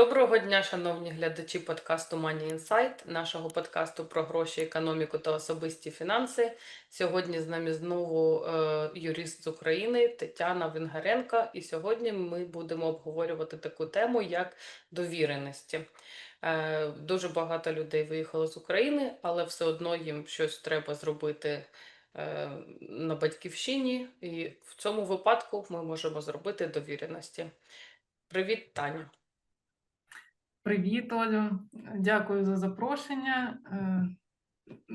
Доброго дня, шановні глядачі подкасту Money Insight, нашого подкасту про гроші, економіку та особисті фінанси. Сьогодні з нами знову е, юрист з України Тетяна Венгаренко. І сьогодні ми будемо обговорювати таку тему, як довіреності. Е, дуже багато людей виїхало з України, але все одно їм щось треба зробити е, на батьківщині. І в цьому випадку ми можемо зробити довіреності. Привіт, Таня. Привіт, Олю. Дякую за запрошення. Е,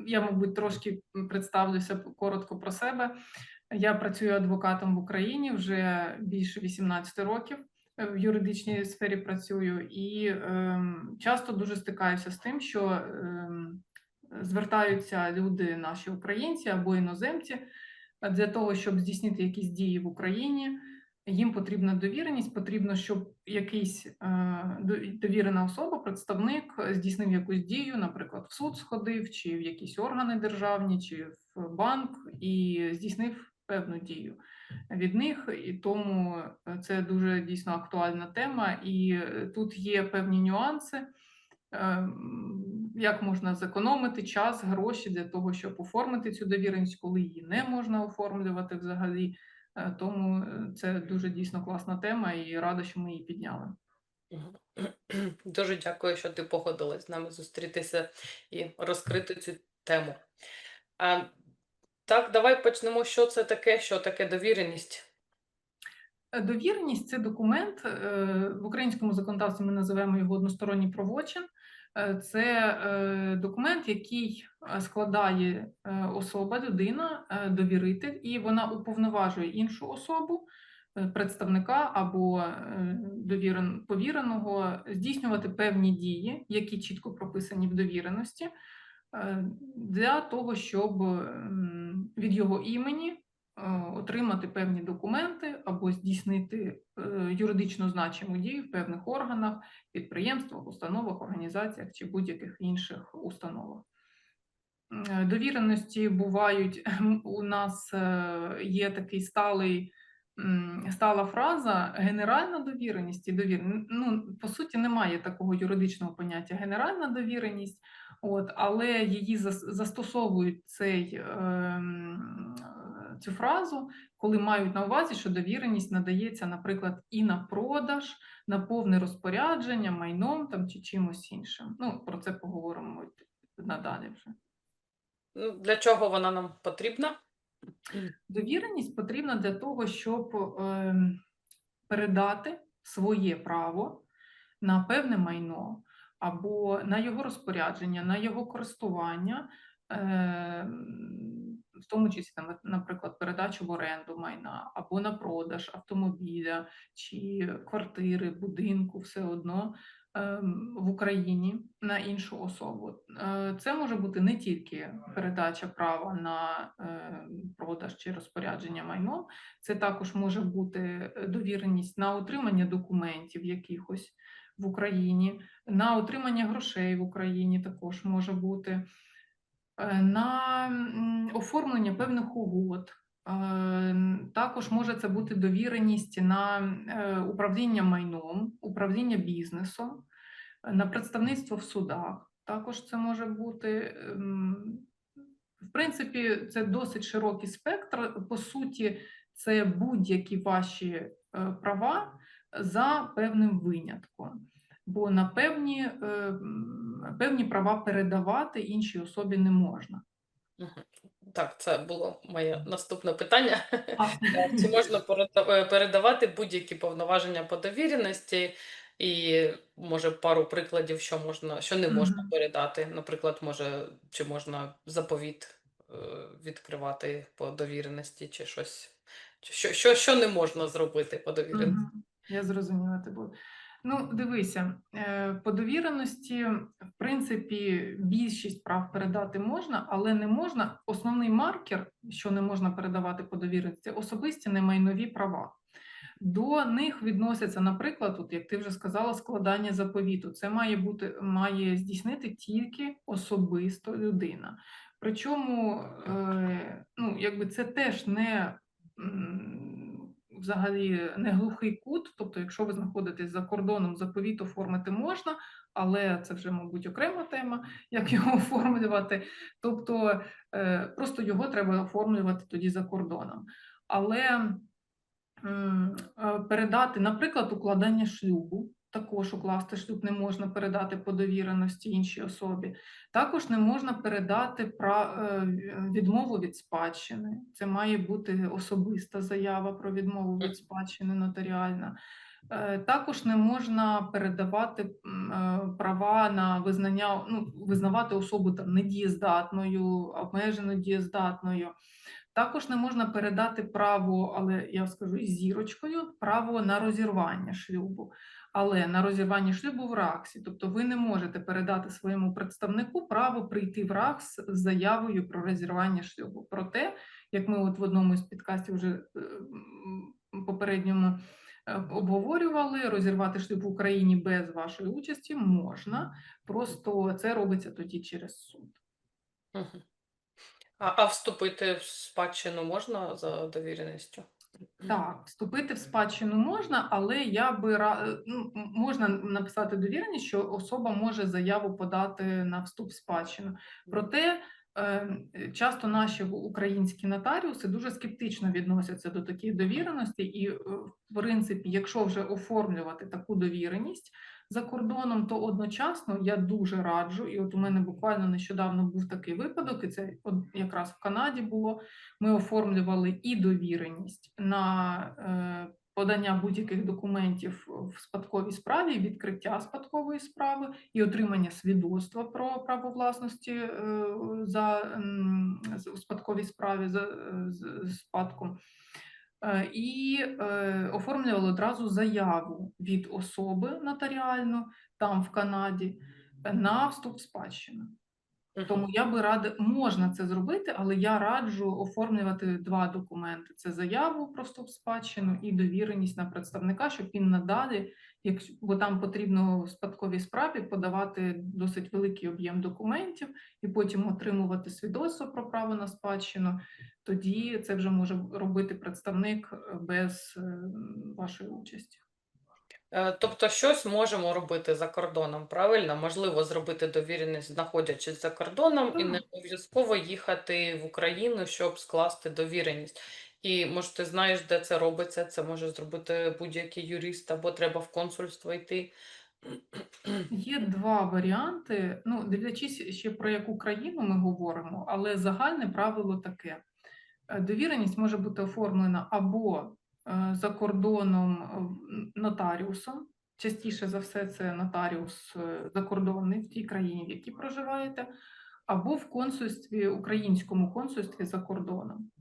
Я, мабуть, трошки представлюся коротко про себе. Я працюю адвокатом в Україні вже більше 18 років. е, В юридичній сфері працюю і ем, часто дуже стикаюся з тим, що ем, звертаються люди, наші українці або іноземці, для того, щоб здійснити якісь дії в Україні. Їм потрібна довіреність, потрібно, щоб якийсь е, довірена особа, представник е, здійснив якусь дію, наприклад, в суд сходив, чи в якісь органи державні, чи в банк, і здійснив певну дію від них. І тому е, це дуже дійсно актуальна тема. І тут є певні нюанси. Як можна зекономити час, гроші для того, щоб оформити цю довіреність, коли її не можна оформлювати взагалі. Е, Тому е, це дуже дійсно класна тема і рада, що ми її підняли. Дуже дякую, що ти погодилась з нами зустрітися і розкрити цю тему. А, так, давай почнемо. Що це таке, що таке довіреність? Е, Довіреність це документ. В українському законодавстві ми називаємо його односторонній правочин. Е, Це е, документ, який е, складає особа, людина, довіритель, і вона уповноважує іншу особу, представника або повіреного здійснювати певні дії, які чітко прописані в довіреності, для того, щоб від його імені отримати певні документи або здійснити е, юридично значиму дію в певних органах, підприємствах, установах, організаціях чи будь-яких інших установах. Е, Довіреності бувають у нас е, є такий сталий. Стала фраза генеральна довіреність і довіреність. Ну, по суті, немає такого юридичного поняття генеральна довіреність, от, але її застосовують цей, ем, е, цю фразу, коли мають на увазі, що довіреність надається, наприклад, і на продаж, на повне розпорядження, майном там, чи чимось іншим. Ну, про це поговоримо надалі вже. Ну, Для чого вона нам потрібна? Довіреність потрібна для того, щоб ем, передати своє право на певне майно або на його розпорядження, на його користування, ем, в тому числі, там, наприклад, передачу в оренду майна або на продаж автомобіля чи квартири, будинку, все одно ем, в Україні на іншу особу. Е, Це може бути не тільки передача права на е, продаж чи розпорядження майном, це також може бути е, довіреність на отримання документів якихось в Україні, на отримання грошей в Україні також може бути, на оформлення певних угод. Е, Також може це бути довіреність на е, управління майном, управління бізнесом, е, на представництво в судах. Також це може бути. ем, В принципі, це досить широкий спектр. По суті, це будь-які ваші е, права за певним винятком. Бо на певні, е, м, певні права передавати іншій особі не можна. Так, це було моє наступне питання. А, Чи можна е, передавати будь-які повноваження по довіреності? І може пару прикладів, що можна, що не можна Мгм. передати. Наприклад, може, чи можна заповіт е, відкривати по довіреності, чи щось, що, що, що не можна зробити по довіреності? Мгм. Я зрозуміла тебе. Ну, дивися, е, по довіреності, в принципі, більшість прав передати можна, але не можна. Основний маркер, що не можна передавати по довіреності, особисті немайнові права. До них відносяться, наприклад, от як ти вже сказала, складання заповіту. Це має бути має здійснити тільки особисто людина. Причому, е, ну, якби це теж не взагалі не глухий кут. Тобто, якщо ви знаходитесь за кордоном, заповіт оформити можна, але це вже, мабуть, окрема тема, як його оформлювати. Тобто, е, просто його треба оформлювати тоді за кордоном. Але е, передати, наприклад, укладання шлюбу. Також укласти шлюб не можна передати по довіреності іншій особі. Також не можна передати е, відмову від спадщини. Це має бути особиста заява про відмову від спадщини нотаріальна. Е, Також не можна передавати е, права на визнання, ну, визнавати особу там недієздатною, обмежено дієздатною. Також не можна передати право, але я скажу із зірочкою, право на розірвання шлюбу. Але на розірвання шлюбу в РАКСі, тобто ви не можете передати своєму представнику право прийти в РАКС з заявою про розірвання шлюбу. Проте, як ми от в одному із підкастів вже е, попередньому е, обговорювали, розірвати шлюб в Україні без вашої участі можна, просто це робиться тоді через суд. А, а вступити в спадщину можна за довіреністю? Так, вступити в спадщину можна, але я би ра- е, ну, можна написати довіреність, що особа може заяву подати на вступ в спадщину. Проте е, часто наші українські нотаріуси дуже скептично відносяться до таких довіреностей, і е, в принципі, якщо вже оформлювати таку довіреність за кордоном, то одночасно я дуже раджу, і от у мене буквально нещодавно був такий випадок, і це якраз в Канаді було. Ми оформлювали і довіреність на е, подання будь-яких документів в спадковій справі, відкриття спадкової справи і отримання свідоцтва про право власності е, за у спадковій справі за спадком. Е, І е, оформлювали одразу заяву від особи нотаріальну там в Канаді на вступ в спадщину. Тому я би рада, можна це зробити, але я раджу оформлювати два документи: це заяву про вступ в спадщину і довіреність на представника, щоб він надалі, якщо бо там потрібно в спадковій справі подавати досить великий об'єм документів і потім отримувати свідоцтво про право на спадщину. Тоді це вже може робити представник е, без е, вашої участі. Е, Тобто щось можемо робити за кордоном, правильно? Можливо, зробити довіреність, знаходячись за кордоном, і не обов'язково їхати в Україну, щоб скласти довіреність. І може, ти знаєш, де це робиться? Це може зробити будь-який юрист, або треба в консульство йти. Є два варіанти. Ну, дивлячись ще про яку країну ми говоримо, але загальне правило таке: довіреність може бути оформлена або е, за кордоном е, нотаріусом. Частіше за все, це нотаріус закордонний в тій країні, в якій проживаєте, або в консульстві, українському консульстві за кордоном.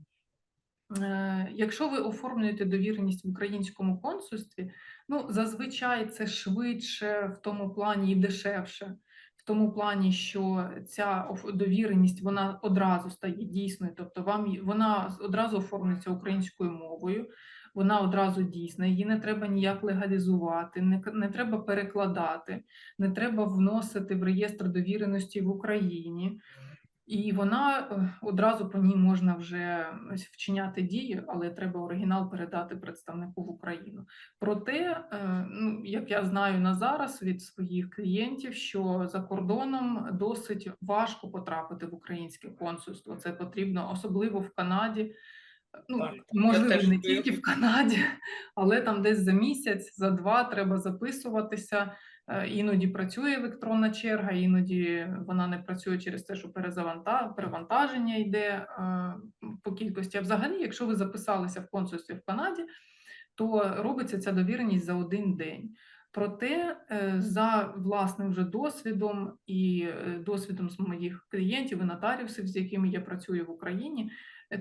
Е, Якщо ви оформлюєте довіреність в українському консульстві, ну зазвичай це швидше в тому плані і дешевше, тому плані, що ця довіреність вона одразу стає дійсною, тобто вам вона одразу оформлюється українською мовою, вона одразу дійсна, її не треба ніяк легалізувати, не, не треба перекладати, не треба вносити в реєстр довіреності в Україні. І вона е, одразу по ній можна вже вчиняти дії, але треба оригінал передати представнику в Україну. Проте, е, ну як я знаю на зараз від своїх клієнтів, що за кордоном досить важко потрапити в українське консульство. Це потрібно особливо в Канаді. Ну, Так, можливо, не тільки в Канаді, але там десь за місяць, за два треба записуватися. Е, Іноді працює електронна черга, іноді вона не працює через те, що перевантаження йде е, по кількості. А взагалі, якщо ви записалися в консульстві в Канаді, то робиться ця довіреність за один день. Проте, е, за власним вже досвідом і е, досвідом з моїх клієнтів і нотаріусів, з якими я працюю в Україні,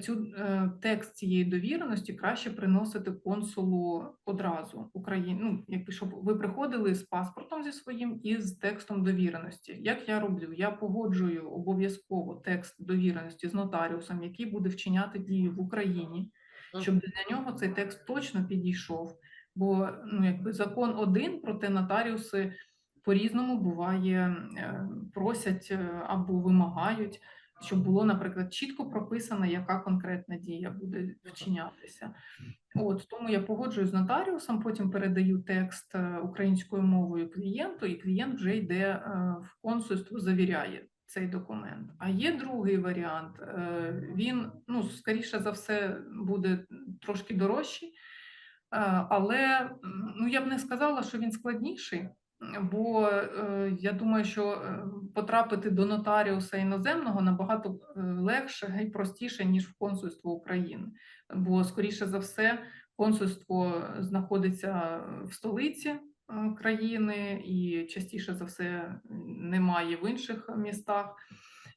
цю е, текст цієї довіреності краще приносити консулу одразу Україні. Ну, якби щоб ви приходили з паспортом зі своїм і з текстом довіреності. Як я роблю? Я погоджую обов'язково текст довіреності з нотаріусом, який буде вчиняти дію в Україні, щоб для нього цей текст точно підійшов. Бо ну, якби закон один, проте нотаріуси по-різному буває, е, просять е, або вимагають, щоб було, наприклад, чітко прописано, яка конкретна дія буде вчинятися. От тому я погоджую з нотаріусом, потім передаю текст е, українською мовою клієнту, і клієнт вже йде в консульство, завіряє цей документ. А є другий варіант. Він, ну, скоріше за все, буде трошки дорожчий, але ну, я б не сказала, що він складніший. Бо е, я думаю, що е, потрапити до нотаріуса іноземного набагато е, легше і простіше, ніж в консульство України. Бо, скоріше за все, консульство знаходиться в столиці е, країни і частіше за все немає в інших містах.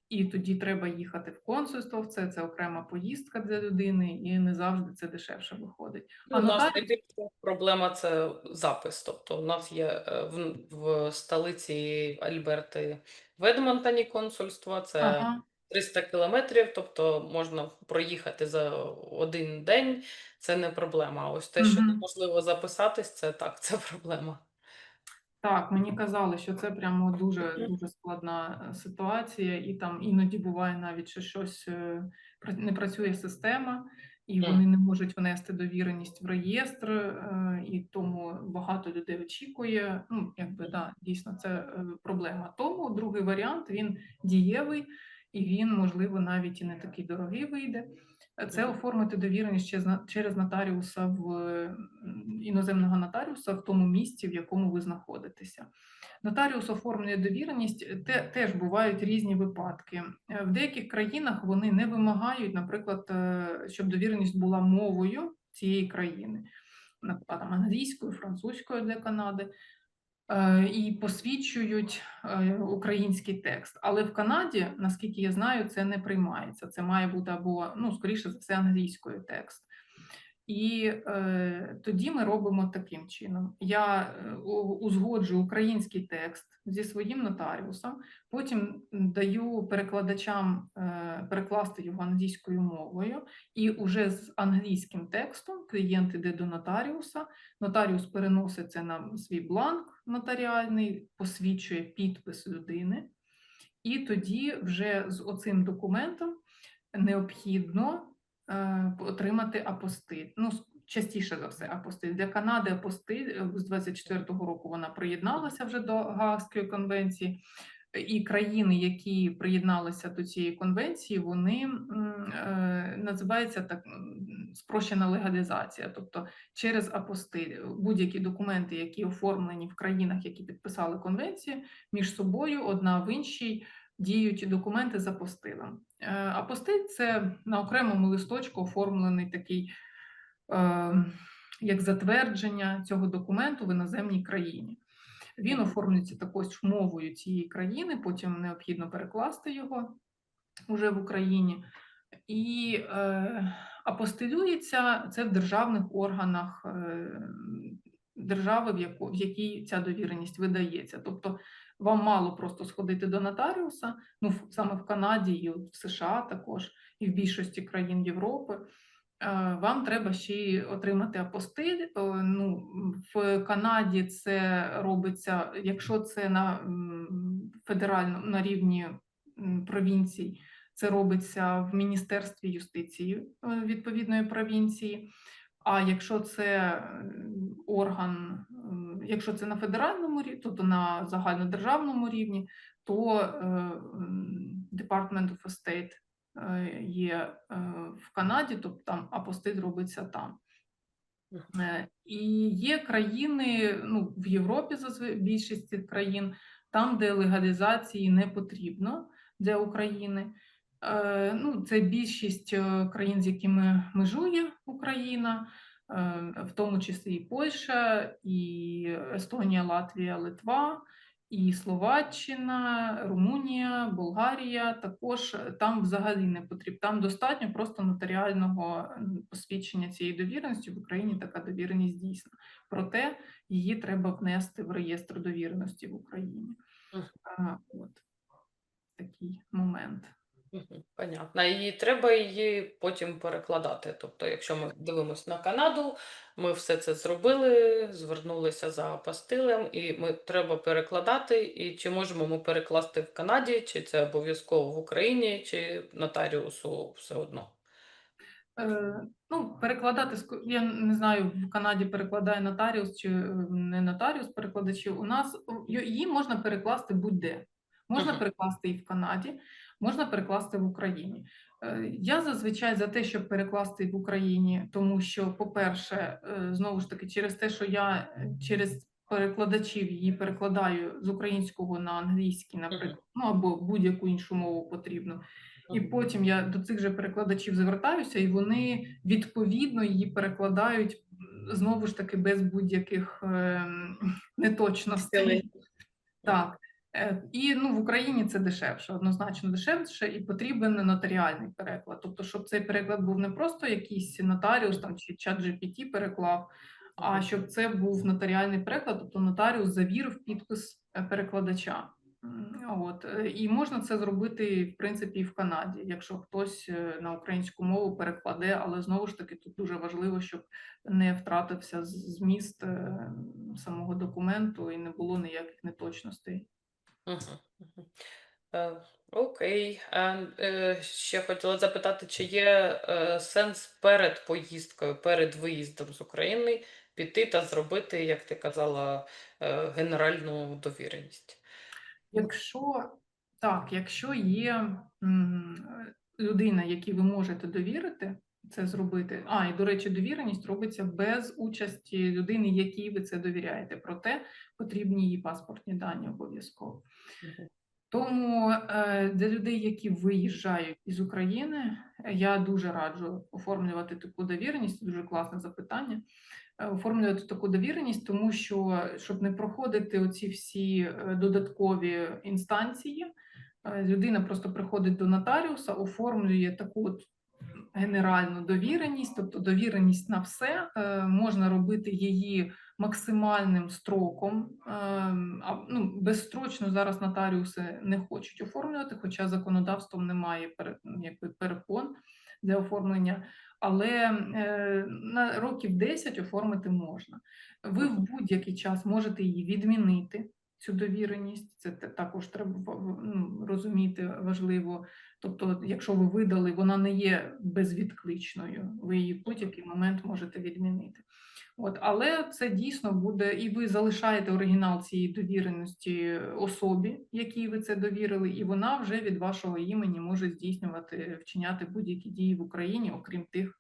І тоді треба їхати в консульство. Це, це окрема поїздка для людини, і не завжди це дешевше виходить. Ну, А у нас найбільша проблема це запис. Тобто, у нас є е, в, в столиці Альберти в Едмонтоні консульство, це Ага. 300 кілометрів, тобто можна проїхати за один день, це не проблема. Ось те, що неможливо записатись, це так, це проблема. Так, мені казали, що це прямо дуже дуже складна е, ситуація, і там іноді буває навіть, що щось е, не працює система, і вони не можуть внести довіреність в реєстр, е, і тому багато людей очікує. Ну, якби да, дійсно це проблема. Тому другий варіант він дієвий, і він, можливо, навіть і не такий дорогий вийде. Це оформити довіреність через нотаріуса в іноземного нотаріуса в тому місці, в якому ви знаходитеся. Нотаріус оформлює довіреність, те, теж бувають різні випадки. Е, В деяких країнах вони не вимагають, наприклад, е, щоб довіреність була мовою цієї країни, наприклад, англійською, французькою для Канади. Е, І посвідчують е, український текст. Але в Канаді, наскільки я знаю, це не приймається. Це має бути або, ну, скоріше за все, англійською текст. І е, тоді ми робимо таким чином: я е, узгоджу український текст зі своїм нотаріусом, потім даю перекладачам е, перекласти його англійською мовою, і уже з англійським текстом клієнт іде до нотаріуса. Нотаріус переносить це на свій бланк нотаріальний, посвідчує підпис людини, і тоді вже з оцим документом необхідно отримати апостиль. Ну, частіше за все, апостиль. Для Канади апостиль е, з 24-го року вона приєдналася вже до Гаазької конвенції. І країни, які приєдналися до цієї конвенції, вони м, е, називається так спрощена легалізація. Тобто через апостиль будь-які документи, які оформлені в країнах, які підписали конвенцію, між собою одна в іншій діють документи з апостилем. Е, Апостиль це на окремому листочку оформлений такий е, як затвердження цього документу в іноземній країні. Він оформлюється також мовою цієї країни, потім необхідно перекласти його уже в Україні. І е, апостилюється це в державних органах е, держави, в, яку, в якій ця довіреність видається. Тобто вам мало просто сходити до нотаріуса, ну саме в Канаді і в США також, і в більшості країн Європи. Е, Вам треба ще й отримати апостиль. Е, Ну, в Канаді це робиться, якщо це на федеральному на рівні провінцій, це робиться в Міністерстві юстиції е, відповідної провінції. А якщо це орган, якщо це на федеральному рівні, тобто на загальнодержавному рівні, то е, Department of Estate е, є е, в Канаді, тобто там апостиль робиться там. І є країни, ну в Європі зазвичай більшість цих країн, там, де легалізації не потрібно для України. Е, Ну, це більшість е, країн, з якими межує Україна, е, в тому числі і Польща, і Естонія, Латвія, Литва, і Словаччина, Румунія, Болгарія. Також там взагалі не потрібно. Там достатньо просто нотаріального посвідчення цієї довіреності. В Україні така довіреність дійсна. Проте її треба внести в реєстр довіреності в Україні. От такий момент. Понятно. І треба її потім перекладати. Тобто, якщо ми дивимося на Канаду, ми все це зробили, звернулися за апостилем, і ми треба перекладати. І чи можемо ми перекласти в Канаді, чи це обов'язково в Україні, чи нотаріусу все одно? Е, Ну, перекладати я не знаю, в Канаді перекладає нотаріус чи е, не нотаріус перекладачів. У нас її можна перекласти будь-де. Можна перекласти і в Канаді, можна перекласти в Україні. Е, Я зазвичай за те, щоб перекласти в Україні, тому що, по-перше, е, знову ж таки, через те, що я е, через перекладачів її перекладаю з українського на англійський, наприклад, ну або будь-яку іншу мову потрібно. І потім я до цих же перекладачів звертаюся, і вони відповідно її перекладають знову ж таки без будь-яких ем, неточностей. Так. Е, І ну, в Україні це дешевше, однозначно дешевше, і потрібен нотаріальний переклад. Тобто, щоб цей переклад був не просто якийсь нотаріус там чи чат GPT переклав, а щоб це був нотаріальний переклад, тобто нотаріус завірив підпис е, перекладача. От е, і можна це зробити в принципі і в Канаді, якщо хтось на українську мову перекладе, але знову ж таки тут дуже важливо, щоб не втратився зміст самого документу і не було ніяких неточностей. Е, Окей. Е, Ще хотіла запитати, чи є е, сенс перед поїздкою, перед виїздом з України піти та зробити, як ти казала, генеральну довіреність? Якщо так, якщо є людина, якій ви можете довірити це зробити. А, і до речі, довіреність робиться без участі людини, якій ви це довіряєте. Проте потрібні її паспортні дані обов'язково. Тому е, для людей, які виїжджають із України, я дуже раджу оформлювати таку довіреність. Дуже класне запитання. Е, Оформлювати таку довіреність, тому що щоб не проходити оці всі е, додаткові інстанції, людина просто приходить до нотаріуса, оформлює таку от генеральну довіреність, тобто довіреність на все. Е, Можна робити її максимальним строком. Ем, а, Ну, безстрочно зараз нотаріуси не хочуть оформлювати, хоча законодавством немає якби перепон для оформлення. Але е, на років 10 оформити можна. Ви в будь-який час можете її відмінити. Цю довіреність, це також треба ну, розуміти важливо. Тобто, якщо ви видали, вона не є безвідкличною, ви її будь-який момент можете відмінити. От, але це дійсно буде, і ви залишаєте оригінал цієї довіреності особі, якій ви це довірили, і вона вже від вашого імені може здійснювати, вчиняти будь-які дії в Україні, окрім тих,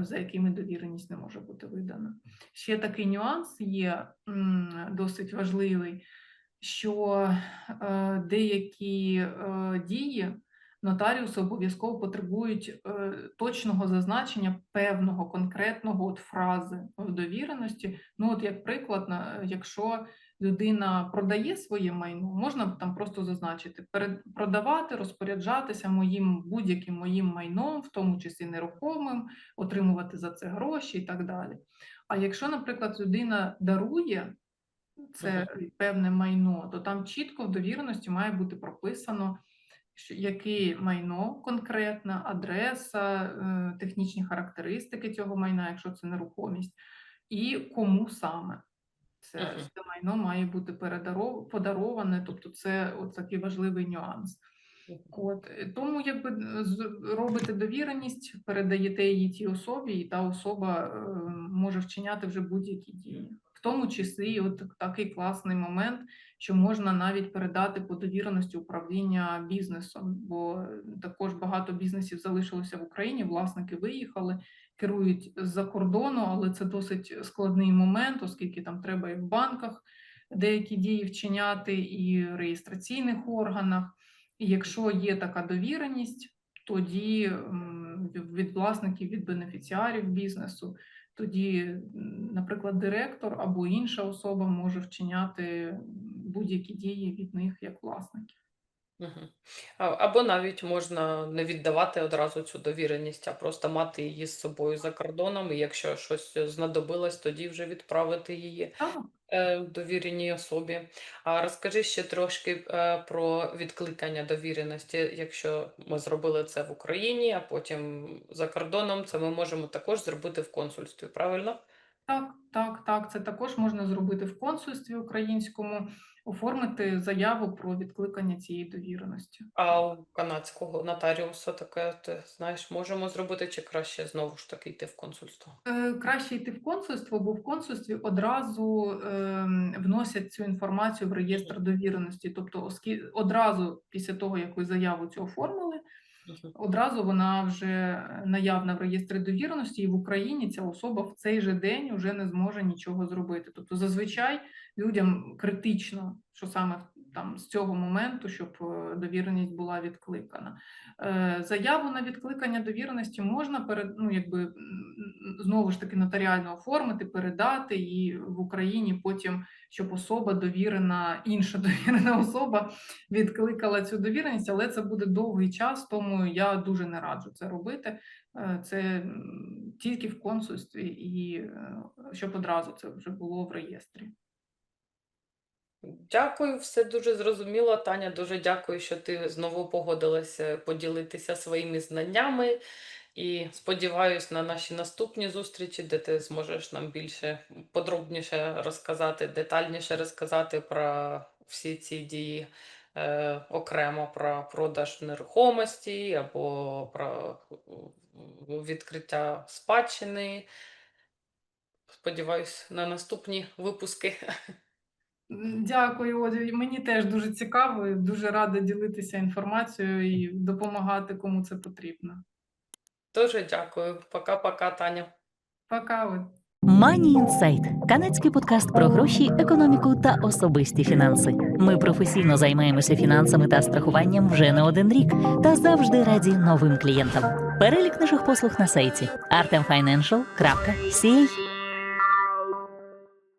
за якими довіреність не може бути видана. Ще такий нюанс є досить важливий, що е, деякі е, дії нотаріуси обов'язково потребують е, точного зазначення певного конкретного от фрази в довіреності. Ну, от як приклад, якщо людина продає своє майно, можна там просто зазначити продавати, розпоряджатися моїм будь-яким моїм майном, в тому числі нерухомим, отримувати за це гроші і так далі. А якщо, наприклад, людина дарує це певне майно, то там чітко в довіреності має бути прописано, яке майно конкретна, адреса, е, технічні характеристики цього майна, якщо це нерухомість, і кому саме. Це, Мгм. це майно має бути передаров- подароване, тобто це от такий важливий нюанс. От е, тому, якби е, робите довіреність, передаєте її тій особі, і та особа е, може вчиняти вже будь-які дії. В тому числі, от такий класний момент, що можна навіть передати по довіреності управління бізнесом, бо також багато бізнесів залишилося в Україні, власники виїхали, керують з-за кордону, але це досить складний момент, оскільки там треба і в банках деякі дії вчиняти, і в реєстраційних органах. І якщо є така довіреність, тоді від власників, від бенефіціарів бізнесу, тоді, наприклад, директор або інша особа може вчиняти будь-які дії від них як власників. Мгм. А- Або навіть можна не віддавати одразу цю довіреність, а просто мати її з собою за кордоном, і якщо щось знадобилось, тоді вже відправити її Так. е, довіреній особі. А розкажи ще трошки е, про відкликання довіреності. Якщо ми зробили це в Україні, а потім за кордоном, це ми можемо також зробити в консульстві, правильно? Так, так, так. Це також можна зробити в консульстві українському, оформити заяву про відкликання цієї довіреності. А у канадського нотаріуса таке, ти знаєш, можемо зробити чи краще знову ж таки йти в консульство? Е, Краще йти в консульство, бо в консульстві одразу ем, вносять цю інформацію в реєстр довіреності. Тобто, оскі... одразу після того, як ви заяву цю оформили. Одразу вона вже наявна в реєстрі довіреності, і в Україні ця особа в цей же день вже не зможе нічого зробити. Тобто, зазвичай людям критично, що саме там з цього моменту, щоб е, довіреність була відкликана. Е, Заяву на відкликання довіреності можна перед, ну, якби знову ж таки нотаріально оформити, передати і в Україні потім, щоб особа довірена, інша довірена особа відкликала цю довіреність, але це буде довгий час, тому я дуже не раджу це робити. Е, Це тільки в консульстві, і щоб одразу це вже було в реєстрі. Дякую, все дуже зрозуміло. Таня, дуже дякую, що ти знову погодилася поділитися своїми знаннями. І сподіваюся на наші наступні зустрічі, де ти зможеш нам більше подробніше розказати, детальніше розказати про всі ці дії, е, окремо про продаж нерухомості або про е, відкриття спадщини. Сподіваюсь на наступні випуски. Дякую, Олю. І Мені теж дуже цікаво, і дуже рада ділитися інформацією і допомагати кому це потрібно. Дуже дякую. Пока-пока, Таня. Пока, Оль. Money Insight – канадський подкаст про гроші, економіку та особисті фінанси. Ми професійно займаємося фінансами та страхуванням вже не один рік та завжди раді новим клієнтам. Перелік наших послуг на сайті artemfinancial.ca